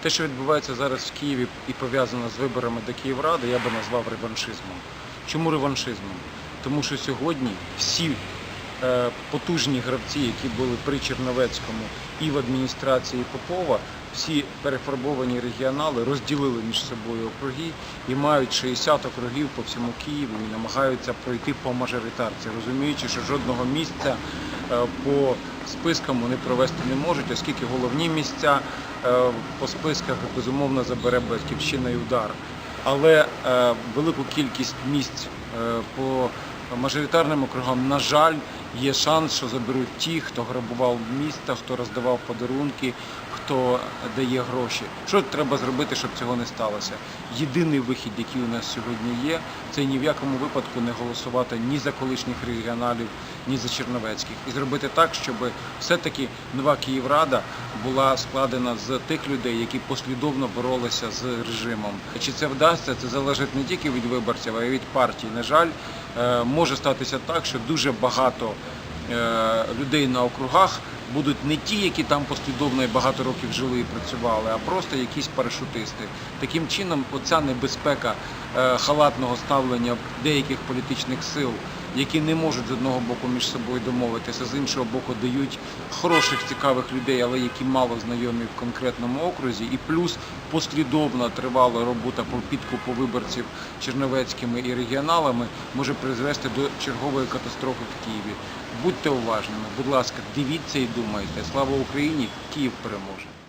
Те, що відбувається зараз в Києві і пов'язано з виборами до Київради, я би назвав реваншизмом. Чому реваншизмом? Тому що сьогодні всі потужні гравці, які були при Черновецькому і в адміністрації Попова, всі перефарбовані регіонали розділили між собою округи і мають 60 округів по всьому Києву і намагаються пройти по мажоритарці, розуміючи, що жодного місця е, по спискам вони провести не можуть, оскільки головні місця е, по списках безумовно забере батьківщина і удар. Але е, велику кількість місць е, по мажоритарним округам, на жаль, є шанс, що заберуть ті, хто грабував міста, хто роздавав подарунки, хто дає гроші. Що треба зробити, щоб цього не сталося? Єдиний вихід, який у нас сьогодні є, це ні в якому випадку не голосувати ні за колишніх регіоналів, ні за Черновецьких. І зробити так, щоб все-таки нова Київрада була складена з тих людей, які послідовно боролися з режимом. Чи це вдасться, це залежить не тільки від виборців, а й від партій. На жаль, е, може статися так, що дуже багато людей на округах будуть не ті, які там послідовно і багато років жили і працювали, а просто якісь парашутисти. Таким чином, оця небезпека е, халатного ставлення деяких політичних сил, які не можуть з одного боку між собою домовитися, з іншого боку дають хороших, цікавих людей, але які мало знайомі в конкретному окрузі, і плюс послідовна тривала робота по підкупу виборців черновецькими і регіоналами може призвести до чергової катастрофи в Києві. Будьте уважними, будь ласка, дивіться і думайте. Слава Україні! Київ переможе!